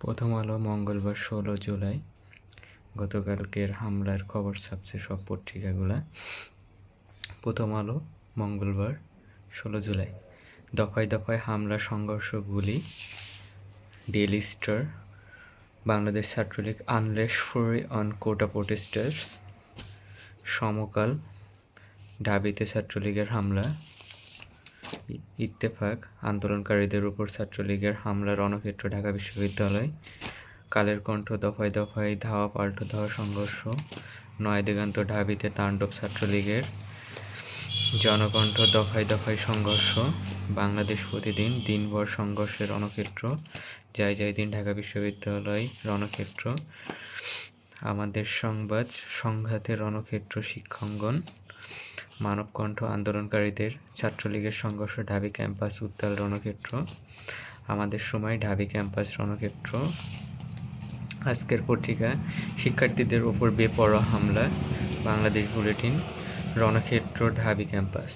প্রথম আলো মঙ্গলবার ষোলো জুলাই। গতকালকের হামলার খবর ছাপছে সব পত্রিকাগুলা। প্রথম আলো মঙ্গলবার ষোলো জুলাই। দফায় দফায় হামলা, সংঘর্ষ, গুলি। Daily star, Bangladesh Chhatra League unleash fury on quota protesters. Samakal ঢাবিতে ছাত্রলীগের হামলা। ইত্তেফাক, আন্দোলনকারীদের উপর ছাত্রলীগের হামলা রণক্ষেত্র, ঢাকা বিশ্ববিদ্যালয়। কালের কণ্ঠ, দফায় দফায় ধাওয়া, পাল্টো ধাওয়া, সংঘর্ষ। নয় দিগান্ত ঢাবিতে তাণ্ডব ছাত্রলীগের। জনকণ্ঠ, দফায় দফায় সংঘর্ষ। বাংলাদেশ প্রতিদিন দিনভর সংঘর্ষের রণক্ষেত্র। যাই যাই দিন ঢাকা বিশ্ববিদ্যালয় রণক্ষেত্র। আমাদের সংবাদ সংঘাতের রণক্ষেত্র শিক্ষাঙ্গন। মানবকণ্ঠ আন্দোলনকারীদের ছাত্রলীগের সংঘর্ষ ঢাবি ক্যাম্পাস উত্তাল রণক্ষেত্র। আমাদের সময় ঢাবি ক্যাম্পাস রণক্ষেত্র। আজকের পত্রিকা, শিক্ষার্থীদের ওপর বেপরোয়া হামলা, বাংলাদেশ বুলেটিন, রণক্ষেত্র ঢাবি ক্যাম্পাস।